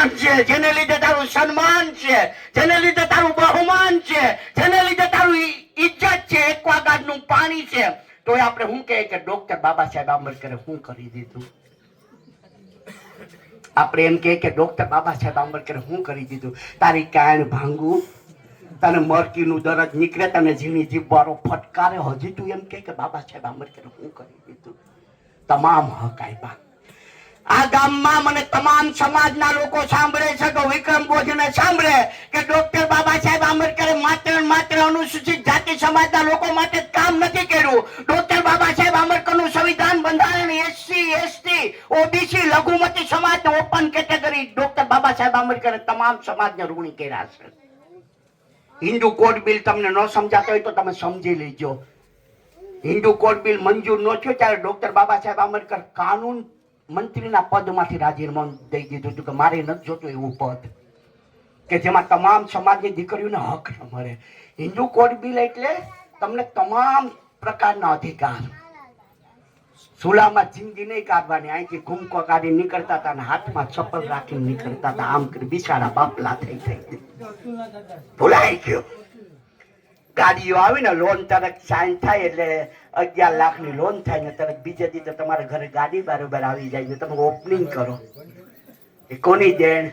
માન છે, જેને લીધે તારું સન્માન છે, જેને લીધે તારું બહુમાન છે, જેને લીધે તારું ઇજ્જત છે એકવાગાડનું પાણી છે. તો આપણે શું કહે કે ડોક્ટર બાબા સાહેબ આંબેડકરે શું કરી દીધું? આપણે એમ કહે કે ડોક્ટર બાબા સાહેબ આંબેડકરે શું કરી દીધું? તારી કાયણ ભાંગું, તને મરકીનું દરજ નીકળે, તને ઝીણી જીભવાળો ફટકારે. હજી તું એમ કે બાબા સાહેબ આંબેડકરે શું કરી દીધું? તમામ હક આપ્યા. આ ગામમાં મને તમામ સમાજના લોકો સાંભળે છે કે વિક્રમ બોજને સાંભળે કે ડોક્ટર બાબા સાહેબ આંબેડકરે માત્ર માત્ર અનુસૂચિત જાતિ સમાજના લોકો માટે કામ નથી કર્યું. ડોક્ટર બાબા સાહેબ આંબેડકરનું સંવિધાન બંધારણ એસસી, એસટી, ઓબીસી લઘુમતી સમાજ open category. Doctor Baba Saheb આંબેડકરે તમામ સમાજને ઋણી કર્યા છે. હિન્દુ કોડ બિલ તમને ન સમજાતો હોય તો તમે સમજી લેજો. હિન્દુ કોડ બિલ મંજૂર ન થયો ત્યારે ડોક્ટર બાબા સાહેબ આંબેડકર કાનૂન મંત્રીના પદમાંથી રાજીનામું દઈ દીધું હતું કે મારે નથી જોતું એવું પદ. કે જેમાં તમામ સમાજની દીકરીઓને હક ન મળે. હિન્દુ કોડ બિલ એટલે તમને તમામ પ્રકારના અધિકાર. સુલામાં જિંદગી નહીં કાઢવાની. અહીંથી ઘૂમકો કાઢી નીકળતા હતા અને હાથમાં ચપ્પલ રાખીને નીકળતા હતા. આમ બિચારા બાપલા થઈ થઈ. ભૂલાઈ ગયો. ગાડીઓ આવી ને, લોન તરત સાઈન થાય એટલે અગિયાર લાખની લોન થાય ને, તરત બીજે દિવસે તમારા ઘરે ગાડી બરોબર આવી જાય ને તમે ઓપનિંગ કરો. એ કોની દેણ?